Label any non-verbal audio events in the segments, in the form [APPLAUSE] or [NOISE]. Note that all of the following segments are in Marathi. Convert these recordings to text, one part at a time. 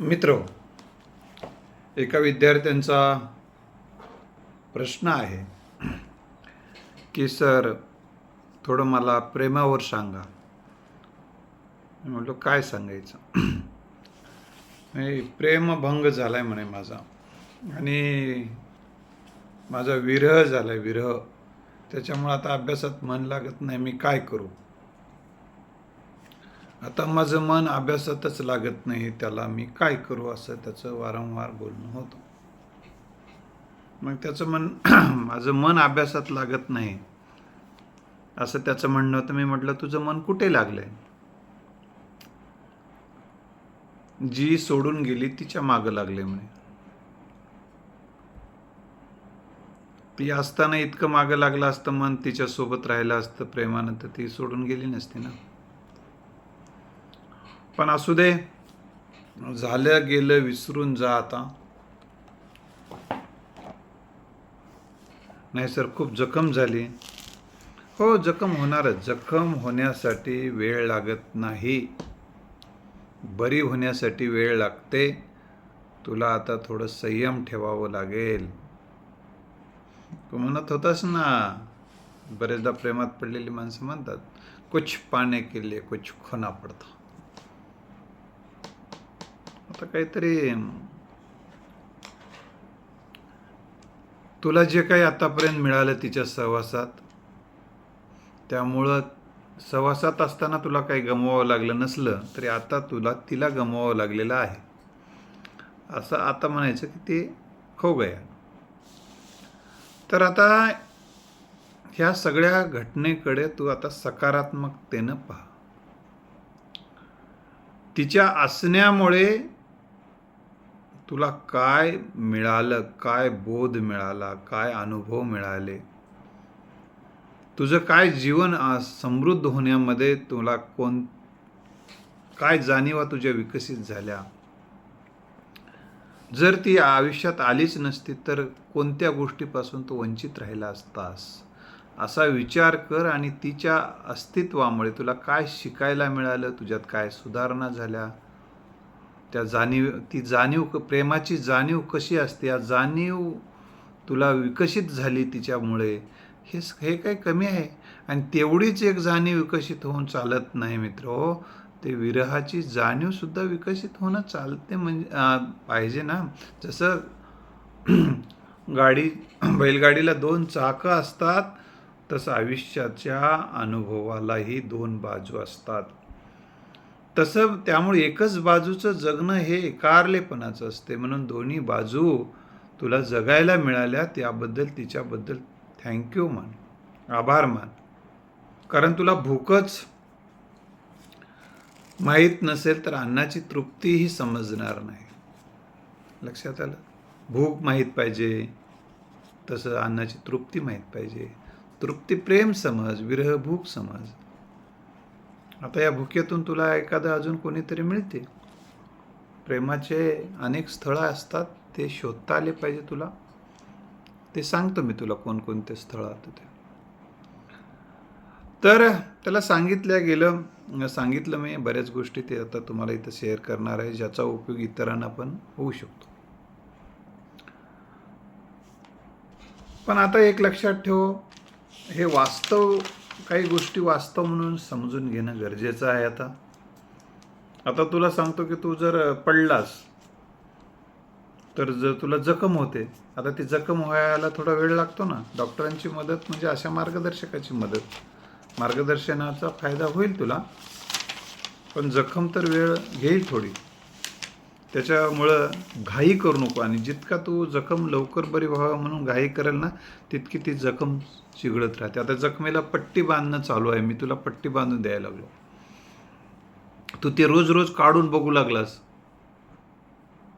मित्र एका विद्यार्थ्यांचा प्रश्न आहे की सर थोडं मला प्रेमावर सांगा. म्हटलं काय सांगायचं? नाही, प्रेमभंग झाला आहे म्हणे माझा. आणि माझा विरह झाला आहे विरह. त्याच्यामुळे आता अभ्यासात मन लागत नाही मी काय करू? आता माझं मन अभ्यासातच लागत नाही त्याला मी काय करू असं त्याचं वारंवार बोलणं होतं. मग त्याचं मन [CLEARS THROAT] माझं मन अभ्यासात लागत नाही असं त्याचं म्हणणं होतं. मी म्हटलं तुझं मन कुठे लागलंय? जी सोडून गेली तिच्या मागं लागले म्हणे. ती असताना इतकं मागं लागलं असतं मन तिच्यासोबत राहिलं असतं प्रेमानं तर ती सोडून गेली नसती ना. पण असू दे. झालं गेलं विसरून जा आता. नाही सर खूप जखम झाली. हो जखम होणारच. जखम होण्यासाठी वेळ लागत नाही. बरी होण्यासाठी वेळ लागते. तुला आता थोडं संयम ठेवावं लागेल. तू म्हणत होतास ना बरेचदा प्रेमात पडलेली माणसं म्हणतात कुछ पाने के लिए कुछ खोना पडता. आता काहीतरी तुला जे काही आतापर्यंत मिळालं तिच्या सहवासात त्यामुळं सहवासात असताना तुला काही गमवावं लागलं नसलं तरी आता तुला तिला गमवावं लागलेलं आहे. असं आता म्हणायचं की ते खो गया तर आता ह्या सगळ्या घटनेकडे तू आता सकारात्मकतेनं पहा. तिच्या असण्यामुळे तुला काय मिळालं? काय बोध मिळाला? काय अनुभव मिळाले? तुझं काय जीवन समृद्ध होण्यामध्ये तुला कोण काय जाणीवा तुझ्या विकसित झाल्या? जर ती आयुष्यात आलीच नसती तर कोणत्या गोष्टीपासून तू वंचित राहिला असतास? असा विचार कर आणि तिच्या अस्तित्वामुळे तुला काय शिकायला मिळालं? तुझ्यात काय सुधारणा झाल्या? त्या जाणीव ती जाणीव क- प्रेमाची जाणीव कशी असते या जाणीव तुला विकसित झाली तिच्यामुळे हे हे काही कमी आहे. आणि तेवढीच एक जाणीव विकसित होऊन चालत नाही मित्र हो. ते विरहाची जाणीवसुद्धा विकसित होणं चालते म्हणजे पाहिजे ना. जसं [CLEARS THROAT] गाडी बैलगाडीला दोन चाकं असतात तसं आयुष्याच्या अनुभवालाही दोन बाजू असतात. तसं त्यामुळे एकच बाजूचं जगणं हे एकारलेपणाचं असते. म्हणून दोन्ही बाजू तुला जगायला मिळाल्या त्याबद्दल तिच्याबद्दल थँक्यू मान आभार मान. कारण तुला भूकच माहीत नसेल तर अन्नाची तृप्तीही समजणार नाही. लक्षात आलं? भूक माहीत पाहिजे तसं अन्नाची तृप्ती माहीत पाहिजे. तृप्ती प्रेम समज विरह भूक समज. आता या भुकेतून तुला एखादं अजून कोणीतरी मिळते? प्रेमाचे अनेक स्थळं असतात ते शोधता आले पाहिजे तुला? ते सांगतो मी तुला कोणकोणते स्थळं आता ते. तर त्याला सांगितलं गेलं सांगितलं मी बऱ्याच गोष्टी ते आता तुम्हाला इथं शेअर करणार आहे ज्याचा उपयोग इतरांना पण होऊ शकतो. पण आता एक लक्षात ठेव हे वास्तव काही गोष्टी वास्तव म्हणून समजून घेणं गरजेचं आहे आता. आता तुला सांगतो की तू जर पडलास तर जर तुला जखम होते आता ती जखम व्हायला थोडा वेळ लागतो ना. डॉक्टरांची मदत म्हणजे अशा मार्गदर्शकाची मदत. मार्गदर्शनाचा फायदा होईल तुला पण जखम तर वेळ घेईल थोडी. त्याच्यामुळं घाई करू नको आणि जितका तू जखम लवकर बरी व्हावा म्हणून घाई करेल ना तितकी ती जखम चिघळत राहते. आता जखमेला पट्टी बांधणं चालू आहे. मी तुला पट्टी बांधून द्यायला लागलो. तू ते रोज रोज काढून बघू लागलास.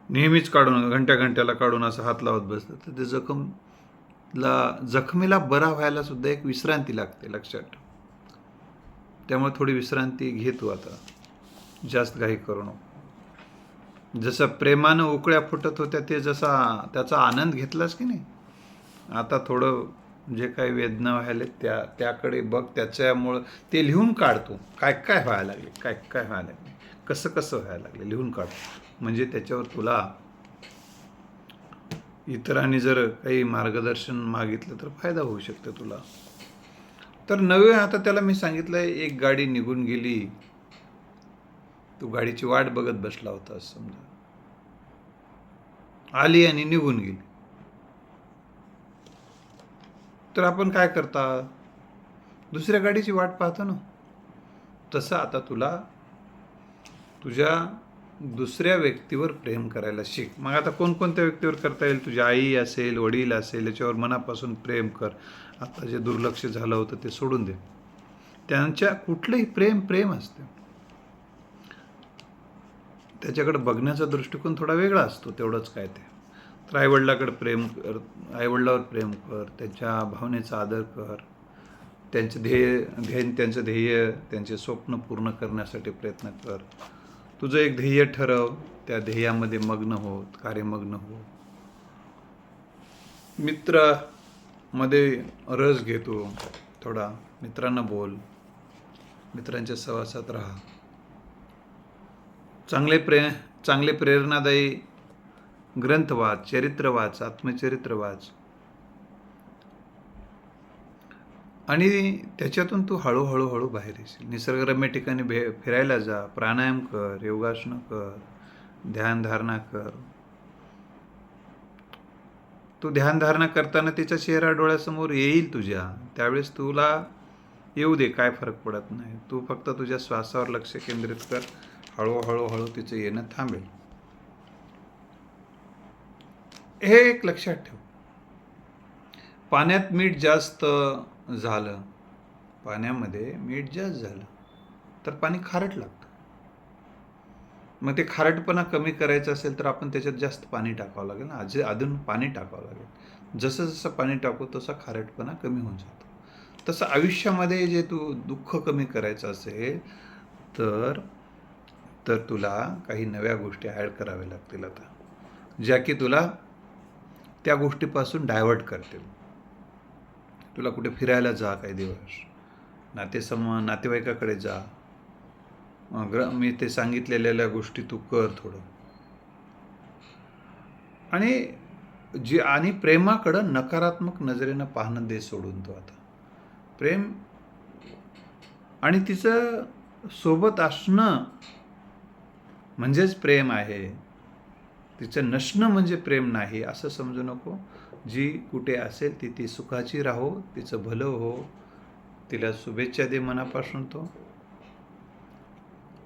नेहमीच काढून घंट्या घंट्याला काढून असं हात लावत बसतं. तर ते जखमला जखमेला बरा व्हायला सुद्धा एक विश्रांती लागते लक्षात. त्यामुळे थोडी विश्रांती घे तू आता. जास्त घाई करू नको. जसं प्रेमानं उकळ्या फुटत होत्या ते जसा त्याचा आनंद घेतलास की नाही? आता थोडं जे काही वेदना व्हायला त्या त्याकडे बघ त्याच्यामुळं ते लिहून काढतो काय काय व्हायला लागले? काय काय व्हायला लागले? कसं कसं व्हायला लागले? लिहून काढतो म्हणजे त्याच्यावर तुला इतरांनी जर काही मार्गदर्शन मागितलं तर फायदा होऊ शकतो तुला. तर नवे आता त्याला मी सांगितलं एक गाडी निघून गेली तू गाडीची वाट बघत बसला होता समजा. आली आणि निघून गेली. तर आपण काय करता? दुसऱ्या गाडीची वाट पाहतो ना. तसं आता तुला तुझ्या दुसऱ्या व्यक्तीवर प्रेम करायला शिक. मग आता कोणकोणत्या व्यक्तीवर करता येईल? तुझी आई असेल वडील असेल याच्यावर मनापासून प्रेम कर. आता जे दुर्लक्ष झालं होतं ते सोडून दे. त्यांच्या कुठलंही प्रेम प्रेम असते. त्याच्याकडे बघण्याचा दृष्टिकोन थोडा वेगळा असतो तेवढंच काय ते. तर आईवडिलाकडे प्रेम कर आईवडिलावर प्रेम कर त्यांच्या भावनेचा आदर कर त्यांचे ध्येय ध्येय त्यांचं ध्येय त्यांचे स्वप्न पूर्ण करण्यासाठी प्रयत्न कर. तुझं एक ध्येय ठरव त्या ध्येयामध्ये मग्न हो कार्यमग्न हो मित्रामध्ये रस घेतो थोडा. मित्रांना बोल. मित्रांच्या सहवासात राहा. चांगले प्रे चांगले प्रेरणादायी ग्रंथ वाच चरित्र वाच आत्मचरित्र वाच आणि त्याच्यातून तू हळूहळू हळू बाहेर येशील. निसर्गरम्य ठिकाणी भे फिरायला जा. प्राणायाम कर योगासनं कर ध्यानधारणा कर. तू ध्यानधारणा करताना तिचा चेहरा डोळ्यासमोर येईल तुझ्या. त्यावेळेस तुला येऊ दे काय फरक पडत नाही. तू फक्त तुझ्या श्वासावर लक्ष केंद्रित कर. हळूहळूहळू तिचं येणं थांबेल. हे एक लक्षात ठेव. पाण्यात मीठ जास्त झालं पाण्यामध्ये मीठ जास्त झालं तर पाणी खारट लागतं. मग ते खारटपणा कमी करायचं असेल तर आपण त्याच्यात जास्त पाणी टाकावं लागेल ना. आज अजून पाणी टाकावं लागेल. जसं जसं पाणी टाकू तसा खारटपणा कमी होऊन जातो. तसं आयुष्यामध्ये जे तू दुःख कमी करायचं असेल तर तर तुला काही नव्या गोष्टी ॲड कराव्या लागतील आता. ज्या की तुला त्या गोष्टीपासून डायव्हर्ट करतील. तुला कुठे फिरायला जा काही दिवस. नातेसम नातेवाईकाकडे जा. ग्र मी ते सांगितलेल्या गोष्टी तू कर थोडं. आणि जी आणि प्रेमाकडं नकारात्मक नजरेनं पाहणं दे सोडून तो आता. प्रेम आणि तिचं सोबत असणं म्हणजेच प्रेम आहे. तिचं नसणं म्हणजे प्रेम नाही असं समजू नको. जी कुठे असेल ती ती सुखाची राहो तिचं भलं हो. तिला शुभेच्छा दे मनापासून तो.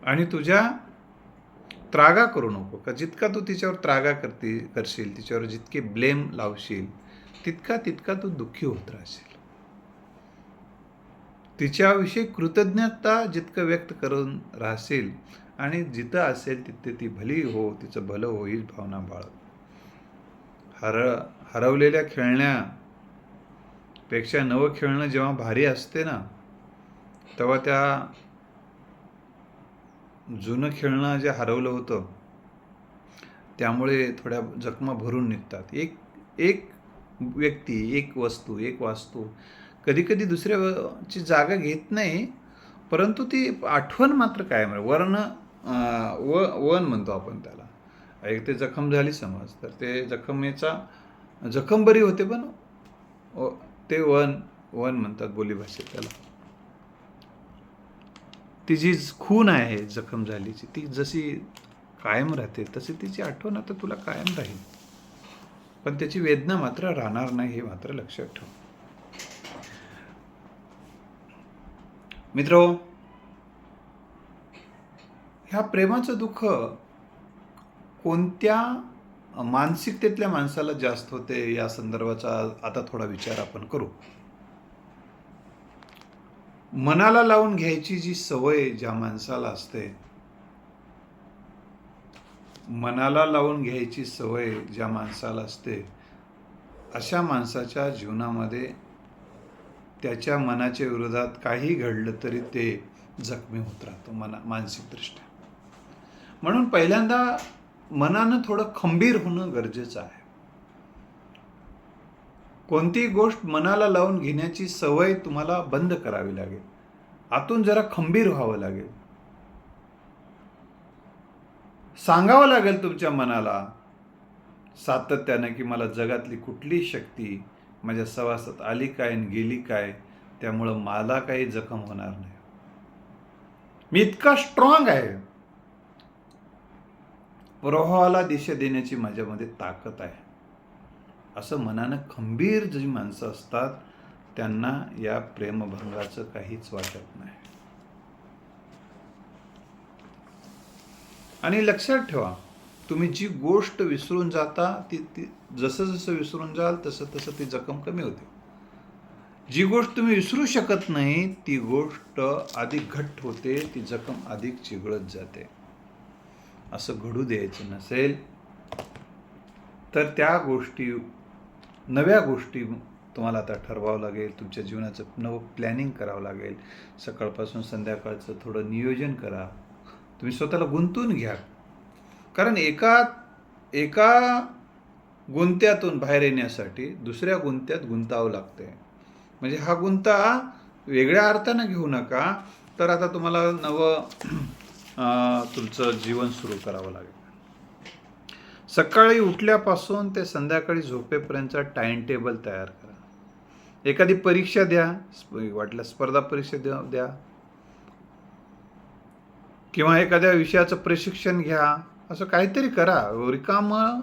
आणि तुझ्या त्रागा करू नको. का जितका तू तिच्यावर त्रागा करती करशील तिच्यावर जितके ब्लेम लावशील तितका तितका तू दुःखी होत राहशील. तिच्याविषयी कृतज्ञता जितकं व्यक्त करून राहशील आणि जिथं असेल तिथे ती भली हो तिचं भलं हो हीच भावना बाळ हर हरवलेल्या खेळण्यापेक्षा नवं खेळणं जेव्हा भारी असते ना तेव्हा त्या जुनं खेळणं जे हरवलं होतं त्यामुळे थोड्या जखमा भरून निघतात. एक एक व्यक्ती एक वस्तू एक वास्तू कधी कधी दुसऱ्याची जागा घेत नाही परंतु ती आठवण मात्र कायम आहे वर्ण व वन म्हणतो आपण त्याला. एक ते जखम झाली समज तर ते जखमेचा जखम बरी होते पण ते वन वन म्हणतात बोलीभाषेत त्याला. ती जी खून आहे जखम झालीची ती जशी कायम राहते तशी तिची आठवण आता तुला कायम राहील. पण त्याची वेदना मात्र राहणार नाही हे मात्र लक्षात ठेव. मित्र ह्या प्रेमाचं दुःख कोणत्या मानसिकतेतल्या माणसाला जास्त होते या संदर्भाचा आता थोडा विचार आपण करू. मनाला लावून घ्यायची जी सवय ज्या माणसाला असते मनाला लावून घ्यायची सवय ज्या माणसाला असते अशा माणसाच्या जीवनामध्ये त्याच्या मनाच्या विरोधात काही घडलं तरी ते जखमी होत राहतो मना मानसिकदृष्ट्या. म्हणून पहिल्यांदा मनानं थोडं खंबीर होणं गरजेचं आहे. कोणतीही गोष्ट मनाला लावून घेण्याची सवय तुम्हाला बंद करावी लागेल. आतून जरा खंबीर व्हावं लागेल. सांगावं लागेल तुमच्या मनाला सातत्यानं की मला जगातली कुठली शक्ती माझ्या सवासात आली काय आणि गेली काय त्यामुळं मला काही जखम होणार नाही. मी इतका स्ट्रॉंग आहे. प्रवाहाला दिशा देण्याची माझ्यामध्ये ताकद आहे. असं मनानं खंबीर जी माणसं असतात त्यांना या प्रेमभंगाचं काहीच वाटत नाही. आणि लक्षात ठेवा तुम्ही जी गोष्ट विसरून जाता ती ती जसं जसं विसरून जाल तसं तसं ती जखम कमी होते. जी गोष्ट तुम्ही विसरू शकत नाही ती गोष्ट अधिक घट्ट होते ती जखम अधिक चिघळत जाते. असं घडू द्यायचं नसेल तर त्या गोष्टी नव्या गोष्टी तुम्हाला आता ठरवावं लागेल. तुमच्या जीवनाचं नवं प्लॅनिंग करावं लागेल. सकाळपासून संध्याकाळचं थोडं नियोजन करा. तुम्ही स्वतःला गुंतून घ्या. कारण एका एका गुंत्यातून बाहेर येण्यासाठी दुसऱ्या गुंत्यात गुंतावं लागते म्हणजे हा गुंता वेगळ्या अर्थानं घेऊ नका. तर आता तुम्हाला नवं तुमचं जीवन सुरू करावं लागेल. सकाळी उठल्यापासून ते संध्याकाळी झोपेपर्यंतचा टाइम टेबल तयार करा. एखादी परीक्षा द्या वाटल्या स्पर्धा परीक्षा द्या द्या. किंवा एखाद्या विषयाचं प्रशिक्षण घ्या असं काहीतरी करा. रिकामं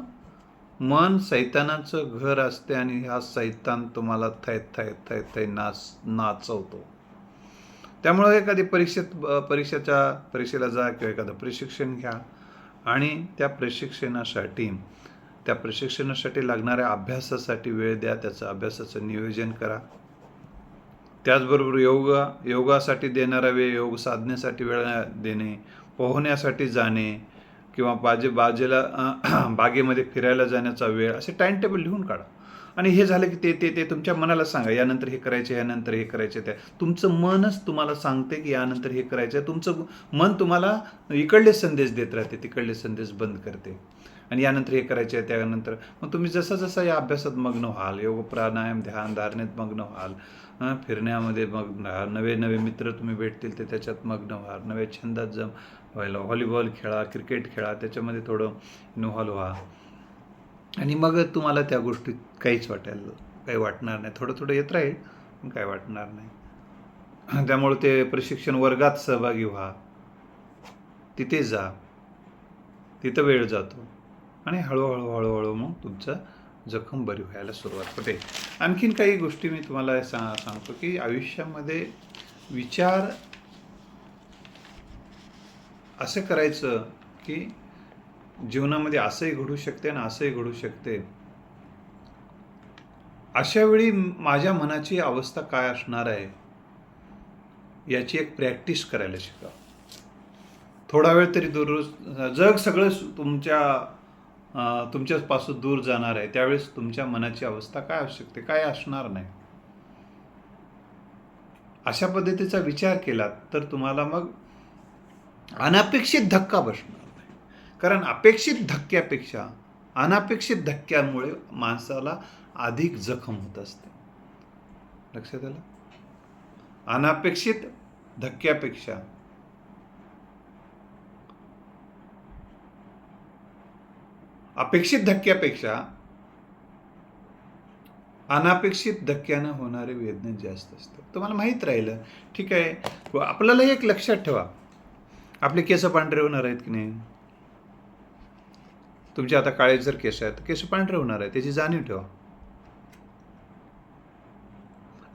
मन सैतानाचं घर असते आणि हा सैतान तुम्हाला थैत थैत थैत थै नाच नाचवतो. त्यामुळं एखादी परीक्षेत परीक्षेच्या परीक्षेला जा किंवा एखादं प्रशिक्षण घ्या. आणि त्या प्रशिक्षणासाठी त्या प्रशिक्षणासाठी लागणाऱ्या अभ्यासासाठी वेळ द्या त्याचं अभ्यासाचं नियोजन करा. त्याचबरोबर योगा योगासाठी देणारा वेळ योग साधनेसाठी वेळ देणे पोहण्यासाठी जाणे किंवा बाजे बाजेला [CLEARS THROAT] बागेमध्ये फिरायला जाण्याचा वेळ असे टाईम टेबल लिहून काढा. आणि हे झालं की ते ते ते तुमच्या मनाला सांगा यानंतर हे करायचे यानंतर हे करायचे त्या तुमचं मनच तुम्हाला सांगते की यानंतर हे करायचं आहे. तुमचं मन तुम्हाला इकडले संदेश देत राहते तिकडले संदेश बंद करते. आणि यानंतर हे करायचे आहे त्यानंतर मग तुम्ही जसा जसा या अभ्यासात मग्न व्हाल योग प्राणायाम ध्यान धारणेत मग्न व्हाल फिरण्यामध्ये मग्न व्हाल नवे नवे मित्र तुम्ही भेटतील ते त्याच्यात मग्न व्हाल नवे छंदात जम व्हायला. व्हॉलीबॉल खेळा क्रिकेट खेळा त्याच्यामध्ये थोडं इन्व्हॉल्व व्हा. आणि मग तुम्हाला त्या गोष्टीत काहीच वाटायला काही वाटणार नाही. थोडं थोडं येत राहील पण काय वाटणार नाही. त्यामुळे ते प्रशिक्षण वर्गात सहभागी व्हा. तिथे जा. तिथं वेळ जातो. आणि हळूहळू हळूहळू मग तुमचं जखम बरी व्हायला सुरुवात होते. आणखीन काही गोष्टी मी तुम्हाला सा सांगतो की आयुष्यामध्ये विचार असं करायचं की जीवनामध्ये असंही घडू शकते आणि असंही घडू शकते. अशा वेळी माझ्या मनाची अवस्था काय असणार आहे? याची एक प्रॅक्टिस करायला शिका. थोडा वेळ तरी दररोज जग सगळं तुमच्या तुमच्यापासून दूर जाणार आहे. त्यावेळेस तुमच्या मनाची अवस्था काय असू शकते? काय असणार नाही? अशा पद्धतीचा विचार केला तर तुम्हाला मग अनपेक्षित धक्का बसणार नाही. कारण अपेक्षित धक्क्यापेक्षा अनपेक्षित धक्क्यामुळे माणसाला अधिक जखम होत असते. लक्षात आलं? अनपेक्षित धक्क्यापेक्षा अपेक्षित धक्क्यापेक्षा अनापेक्षित धक्क्यानं होणारे वेदना जास्त असतात. तुम्हाला माहीत राहिलं. ठीक आहे. आपल्याला एक लक्षात ठेवा. आपले केस पांढरे होणार आहेत की नाही? तुमचे आता काळे जर केस आहेत केस पांढरे होणार आहे त्याची जाणीव ठेवा.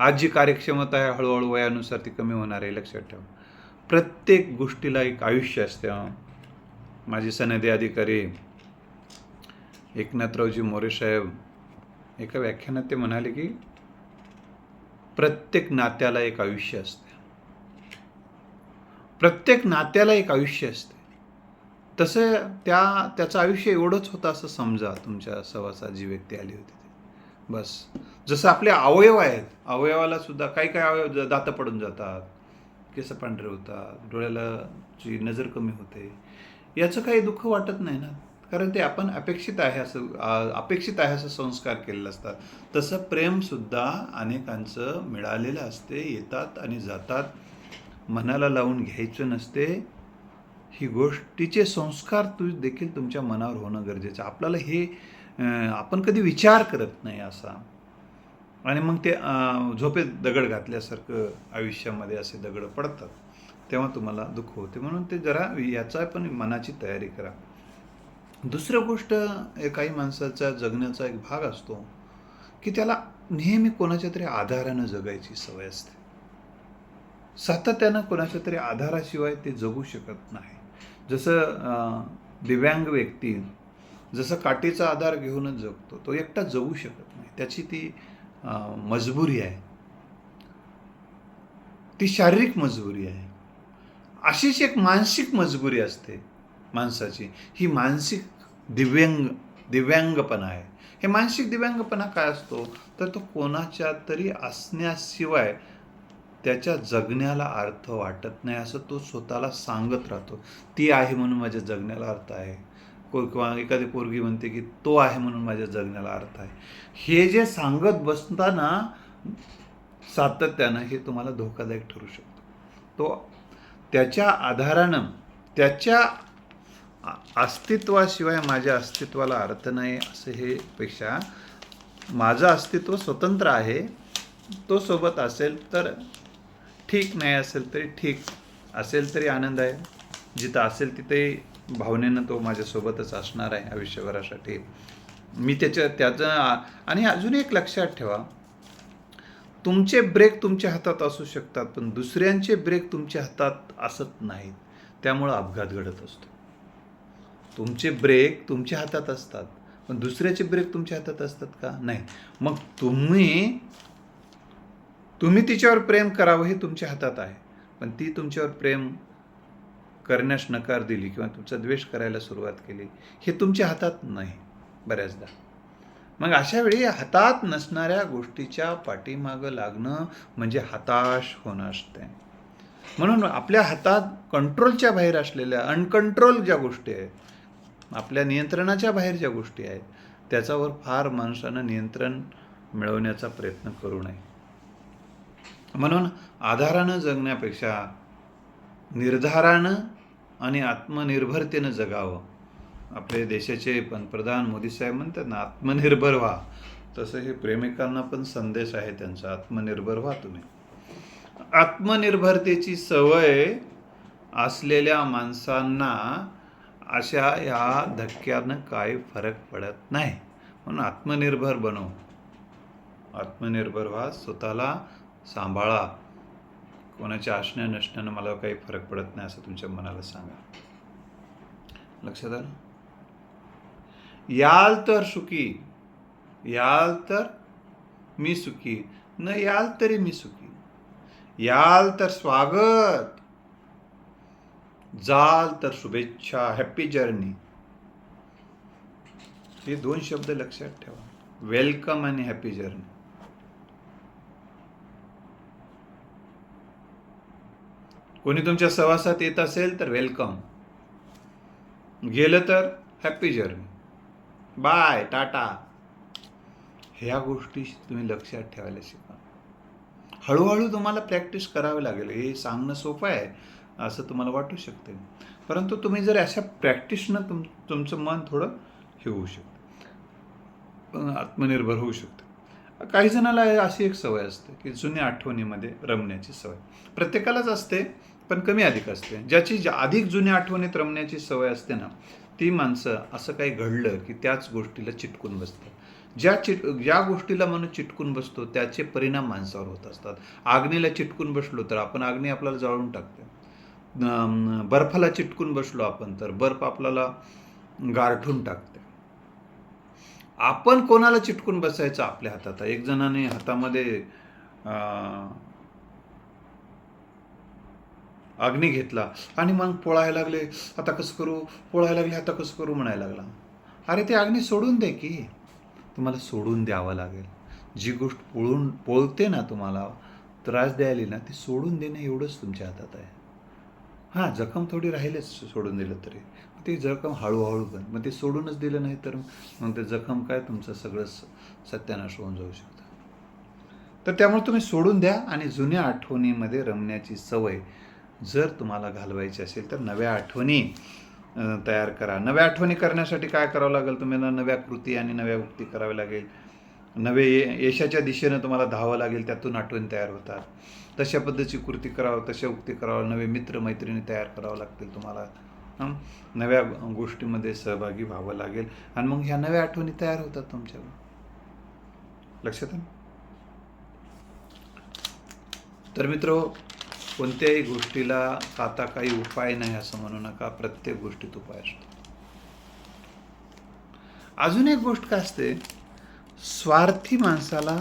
आज जी कार्यक्षमता आहे हळूहळू वयानुसार ती कमी होणार आहे लक्षात ठेवा. प्रत्येक गोष्टीला एक आयुष्य असते माझे सनदी अधिकारी एकनाथरावजी मोरे साहेब एका व्याख्यानात ते म्हणाले की प्रत्येक नात्याला एक आयुष्य असते. प्रत्येक नात्याला एक आयुष्य असते. तसं त्या त्याचं आयुष्य एवढंच होतं असं समजा तुमच्या सहवासात जी व्यक्ती आली होती ती. बस. जसं आपले अवयव आहेत अवयवाला सुद्धा काही काही अवयव दातं पडून जातात केस पांढरे होतात डोळ्याला जी नजर कमी होते याचं काही दुःख वाटत नाही ना? कारण ते आपण अपेक्षित आहे असं अपेक्षित आहे असं संस्कार केलेले असतात. तसं प्रेमसुद्धा अनेकांचं मिळालेलं असते येतात आणि जातात. मनाला लावून घ्यायचं नसते ही गोष्टीचे संस्कार तू देखील तुमच्या मनावर होणं गरजेचं आपल्याला हे आपण कधी विचार करत नाही असा. आणि मग ते झोपेत दगड घातल्यासारखं आयुष्यामध्ये असे दगड पडतात तेव्हा तुम्हाला दुःख होते. म्हणून ते जरा याचा पण मनाची तयारी करा. दुसरं गोष्ट काही माणसाचा जगण्याचा एक भाग असतो की त्याला नेहमी कोणाच्या तरी आधारानं जगायची सवय असते. सातत्यानं कोणाच्या तरी आधाराशिवाय ते जगू शकत नाही. जसं दिव्यांग व्यक्ती जसं काठीचा आधार घेऊनच जगतो तो एकटा जगू शकत नाही. त्याची ती मजबुरी आहे. ती शारीरिक मजबुरी आहे. अशीच एक मानसिक मजबुरी असते माणसाची. ही मानसिक दिव्यांग दिव्यांगपणा आहे. हे मानसिक दिव्यांगपणा काय असतो? तर तो कोणाच्या तरी असण्याशिवाय त्याच्या जगण्याला अर्थ वाटत नाही असं तो स्वतःला सांगत राहतो. ती आहे म्हणून माझ्या जगण्याला अर्थ आहे. को किंवा एखादी पोरगी म्हणते की तो आहे म्हणून माझ्या जगण्याला अर्थ आहे. हे जे सांगत बसताना सातत्यानं हे तुम्हाला धोकादायक ठरू शकतो. तो त्याच्या आधारानं त्याच्या अस्तित्वाशिवाय माझ्या अस्तित्वाला अर्थ नाही असं हे पेक्षा माझं अस्तित्व स्वतंत्र आहे. तो सोबत असेल तर ठीक नाही असेल तरी ठीक. असेल तरी आनंद आहे. जिथं असेल तिथे भावनेनं तो माझ्यासोबतच असणार आहे आयुष्यभरासाठी. मी त्याच्या त्याचं आणि अजून एक लक्षात ठेवा. तुमचे ब्रेक तुमच्या हातात असू शकतात पण दुसऱ्यांचे ब्रेक तुमच्या हातात असत नाहीत. त्यामुळं अपघात घडत असतो. तुमचे ब्रेक तुमच्या हातात असतात पण दुसऱ्याचे ब्रेक तुमच्या हातात असतात का? नाही. मग तुम्ही तुम्ही तिच्यावर प्रेम करावं हे तुमच्या हातात आहे. पण ती तुमच्यावर प्रेम करण्यास नकार दिली किंवा तुमचा द्वेष करायला सुरुवात केली हे तुमच्या हातात नाही बऱ्याचदा. मग अशा वेळी हातात नसणाऱ्या गोष्टीच्या पाठीमागं लागणं म्हणजे हताश होणं असते. म्हणून आपल्या हातात कंट्रोलच्या बाहेर असलेल्या अनकंट्रोल ज्या गोष्टी आहेत आपल्या नियंत्रणाच्या बाहेर ज्या गोष्टी आहेत त्याच्यावर फार माणसानं नियंत्रण मिळवण्याचा प्रयत्न करू नये. म्हणून आधारानं जगण्यापेक्षा निर्धारानं आणि आत्मनिर्भरतेनं जगावं. आपले देशाचे पंतप्रधान मोदी साहेब म्हणतात ना आत्मनिर्भर व्हा. तसं हे प्रेमिकांना पण संदेश आहे त्यांचा आत्मनिर्भर व्हा तुम्ही. आत्मनिर्भरतेची सवय असलेल्या माणसांना अशा या धक्क्यानं काही फरक पडत नाही. म्हणून आत्मनिर्भर बनव. आत्मनिर्भर व्हा स्वतःला सांभाळा. कोणाच्या असण्या नसण्यानं मला काही फरक पडत नाही असं तुमच्या मनाला सांगा. लक्षात आलं? याल तर सुखी. याल तर मी सुखी. न याल तरी मी सुखी. याल तर स्वागत. जाल तर शुभेच्छा. हॅपी जर्नी हे दोन शब्द लक्षात ठेवा. वेलकम आणि हॅपी जर्नी कोणी तुमच्या सहवासात येत असेल तर वेलकम. गेलं तर हॅपी जर्नी. बाय टाटा. ह्या गोष्टी तुम्ही लक्षात ठेवायला शिका. हळूहळू तुम्हाला प्रॅक्टिस करावी लागेल. हे सांगणं सोपं आहे असं तुम्हाला वाटू शकते. परंतु तुम्ही जर अशा प्रॅक्टिसनं तुम तुमचं मन थोडं हे होऊ शकतं. आत्मनिर्भर होऊ शकतं. काही जणाला अशी एक सवय असते की जुन्या आठवणीमध्ये रमण्याची सवय. प्रत्येकालाच असते पण कमी अधिक असते. ज्याची जा- अधिक जुन्या आठवणीत रमण्याची सवय असते ना ती माणसं असं काही घडलं की त्याच गोष्टीला चिटकून बसतात. ज्या चिट ज्या गोष्टीला म्हणून चिटकून बसतो त्याचे परिणाम माणसावर होत असतात. आग्नीला चिटकून बसलो तर आपण आग्नी आपल्याला जाळून टाकते. अं, बर्फाला चिटकून बसलो आपण तर बर्फ आपल्याला गारठून टाकते. आपण कोणाला चिटकून बसायचं? आपल्या हातात. एक जणाने हातामध्ये अं, अग्नी घेतला आणि मग पोळायला लागले. आता कसं करू? पोळायला लागले आता कसं करू म्हणायला लागला. अरे ते अग्नी सोडून दे की. तुम्हाला सोडून द्यावं लागेल. जी गोष्ट पोळून पोळते ना तुम्हाला त्रास द्यायला ना ती सोडून देणं एवढंच तुमच्या हातात आहे. हां जखम थोडी राहिलेच सोडून दिलं तरी. ते जखम हळूहळू पण मग ते सोडूनच दिलं नाही तर मग ते जखम काय तुमचं सगळं स- सत्यानाश होऊन जाऊ शकतं. तर त्यामुळे तुम्ही सोडून द्या आणि जुन्या आठवणीमध्ये रमण्याची सवय जर तुम्हाला घालवायची असेल तर नव्या आठवणी तयार करा. नव्या आठवणी करण्यासाठी काय करावं लागेल तुम्हाला? नव्या कृती आणि नव्या उक्ती कराव्या लागेल. नवे ये- यशाच्या दिशेनं तुम्हाला धावावं लागेल त्यातून आठवणी तयार होतात. तशा पद्धतीची कृती करावं तशा उक्ती करावं नवे मित्र मैत्रिणी तयार करावं लागतील तुम्हाला. नव्या गोष्टीमध्ये सहभागी व्हावं लागेल. आणि मग ह्या नव्या आठवणी तयार होतात तुमच्यावर. लक्षात तर मित्र कोणत्याही गोष्टीला आता काही उपाय नाही असं म्हणू नका प्रत्येक गोष्टीत उपाय असतो. अजून एक गोष्ट काय असते स्वार्थी माणसाला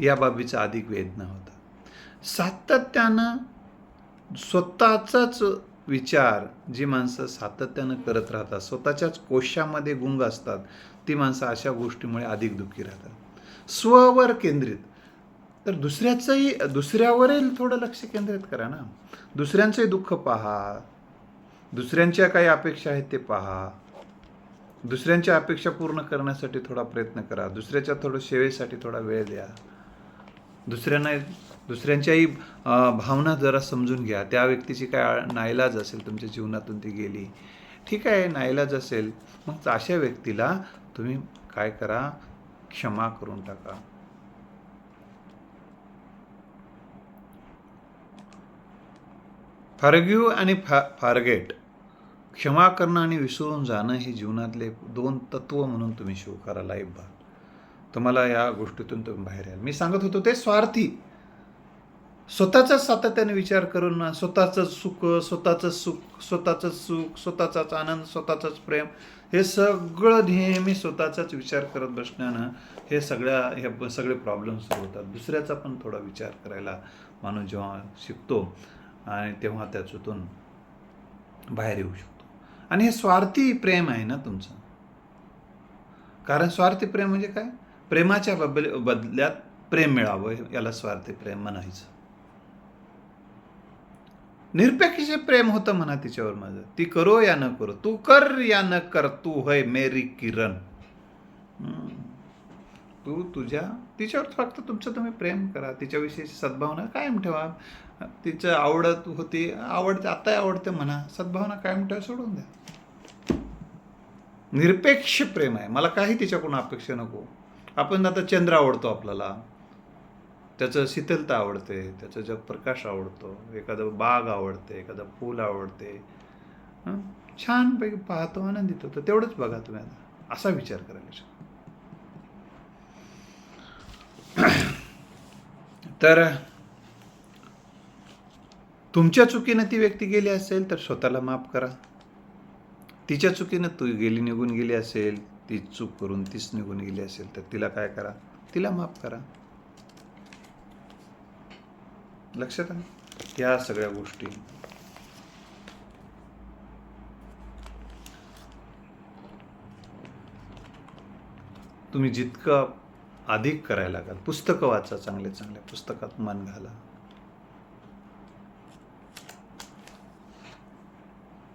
या बाबीचा अधिक वेदना होता सातत्यानं स्वतःचाच विचार जी माणसं सातत्यानं करत राहतात स्वतःच्याच कोशामध्ये गुंग असतात ती माणसं अशा गोष्टीमुळे अधिक दुःखी राहतात. स्ववर केंद्रित. तर दुसऱ्याचंही दुसऱ्यावरही थोडं लक्ष केंद्रित करा ना. दुसऱ्यांचंही दुःख पहा. दुसऱ्यांच्या काही अपेक्षा आहेत ते पहा. दुसऱ्यांच्या अपेक्षा पूर्ण करण्यासाठी थोडा प्रयत्न करा. दुसऱ्याच्या थोडं सेवेसाठी थोडा वेळ द्या. दुसऱ्यांना दुसऱ्यांच्याही भावना जरा समजून घ्या. त्या व्यक्तीची काय नाईलाज असेल तुमच्या जीवनातून ती गेली. ठीक आहे नाईलाज असेल. मग अशा व्यक्तीला तुम्ही काय करा? क्षमा करून टाका. फॉरग्यू आणि फा फारगेट क्षमा करणं आणि विसरून जाणं हे जीवनातले दोन तत्व म्हणून तुम्ही स्वीकारा लाईफ भा तुम्हाला या गोष्टीतून तुम्ही बाहेर याल. मी सांगत होतो ते स्वार्थी. स्वतःचाच सातत्याने विचार करून ना स्वतःचं सुख स्वतःचं सुख स्वतःचं सुख स्वतःचाच आनंद स्वतःचंच प्रेम हे सगळं नेहमी स्वतःचाच विचार करत बसण्यानं हे सगळ्या हे सगळे प्रॉब्लेम सुरू होतात. दुसऱ्याचा पण थोडा विचार करायला माणूस जेव्हा शिकतो आणि तेव्हा त्याच्यातून बाहेर येऊ शकतो. आणि हे स्वार्थी प्रेम आहे ना तुमचं? कारण स्वार्थी प्रेम म्हणजे काय? प्रेमाच्या बबल बदल्यात प्रेम मिळावं याला स्वार्थी प्रेम म्हणायचं. निरपेक्ष प्रेम होतं म्हणा तिच्यावर माझं. ती करो या न करो. तू कर या न कर. तू होय मेरी किरण. हम्म. तू तुझ्या तिच्यावर फक्त तुमचं तुम्ही प्रेम करा तिच्याविषयीची सद्भावना कायम ठेवा. तिचं आवडत होती आवडते आताही आवडते म्हणा सद्भावना कायम ठेवा सोडून द्या. निरपेक्ष प्रेम आहे. मला काही तिच्याकडून अपेक्षा नको. आपण आता चंद्र आवडतो आपल्याला. त्याचं शीतलता आवडते त्याचं जग प्रकाश आवडतो. एखादं बाग आवडते एखादं फूल आवडते. छानपैकी पाहतो आनंदित होतो. तेवढंच बघा तुम्ही आता. असा विचार करायला तर तुमच्या चुकीनं ती व्यक्ती गेली असेल तर स्वतःला माफ करा. तिच्या चुकीनं तू गेली निघून गेली असेल ती चूक करून तीच निघून गेली असेल तर तिला काय करा? तिला माफ करा. लक्षात आहे या सगळ्या गोष्टी. तुम्ही जितकं अधिक करायला लागाल. पुस्तकं वाचा चांगले चांगले पुस्तकात मन घाला.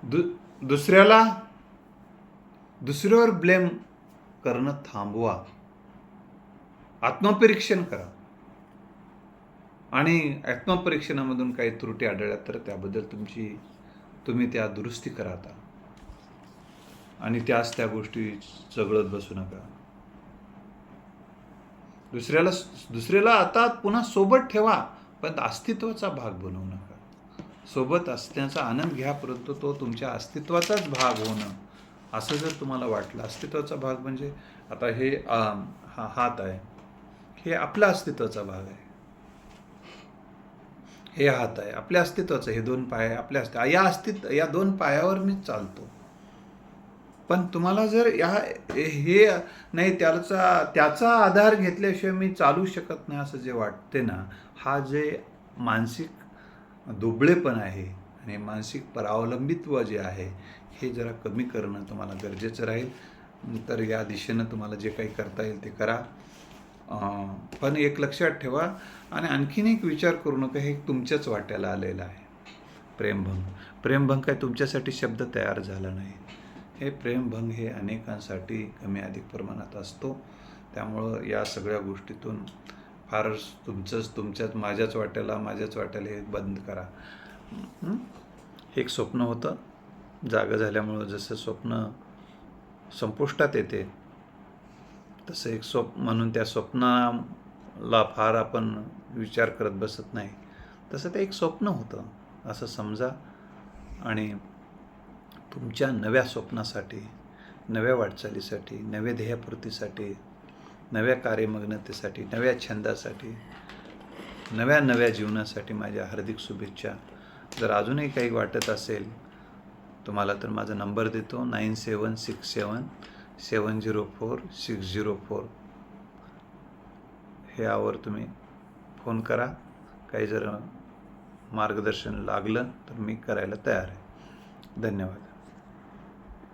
दु दुसऱ्याला दुसऱ्यावर ब्लेम करणं थांबवा. आत्मपरीक्षण करा. आणि आत्मपरीक्षणामधून काही त्रुटी आढळल्या तर त्याबद्दल तुमची तुम्ही त्या दुरुस्ती करा आता. आणि त्याच त्या गोष्टी चगळत बसू नका. दुसऱ्याला दुसऱ्याला आता पुन्हा सोबत ठेवा पण अस्तित्वाचा भाग बनवू नका. सोबत असण्याचा आनंद घ्या परंतु तो तुमच्या अस्तित्वाचाच भाग होणं असं जर तुम्हाला वाटलं अस्तित्वाचा भाग म्हणजे आता हे हा हात आहे. हे आपल्या अस्तित्वाचा भाग आहे. हे हात आहे. आपल्या अस्तित्वाचं हे दोन पाय आपल्या अस्तित्व या अस्तित्व या दोन पायावर मी चालतो. पण तुम्हाला जर या हे नाही त्याचा त्याचा आधार घेतल्याशिवाय मी चालू शकत नाही असं जे वाटते ना हा जे मानसिक दुबळेपण आहे आणि मानसिक परावलंबित्व जे आहे हे जरा कमी करणं तुम्हाला गरजेचं राहील. तर या दिशेनं तुम्हाला जे काही करता येईल ते करा. पण एक लक्षात ठेवा आणि आणखीन एक विचार करू नका हे तुमच्याच वाट्याला आलेलं आहे. प्रेमभंग. प्रेमभंग काय तुमच्यासाठी शब्द तयार झाला नाही. हे प्रेमभंग हे अनेकांसाठी कमी अधिक प्रमाणात असतो. त्यामुळं या सगळ्या गोष्टीतून फारच तुमचंच तुमच्याच माझ्याच वाट्याला माझ्याच वाट्याला हे बंद करा. एक स्वप्न होतं. जागं झाल्यामुळं जसं स्वप्न संपुष्टात येते तसं एक स्वप्न म्हणून त्या स्वप्नाला फार आपण विचार करत बसत नाही. तसं ते एक स्वप्न होतं. असं समजा. आणि तुमच्या नव्या स्वप्नासाठी नव्या वाटचालीसाठी नव्या ध्येयपूर्तीसाठी नव्या कार्यमग्नतेसाठी नव्या छंदासाठी नव्या नव्या जीवनासाठी माझ्या हार्दिक शुभेच्छा. जर अजूनही काही वाटत असेल तुम्हाला तर माझा नंबर देतो. Nine seven six seven seven zero four six zero four. हे यावर तुम्ही फोन करा. काही जर मार्गदर्शन लागलं तर मी करायला तयार आहे. धन्यवाद.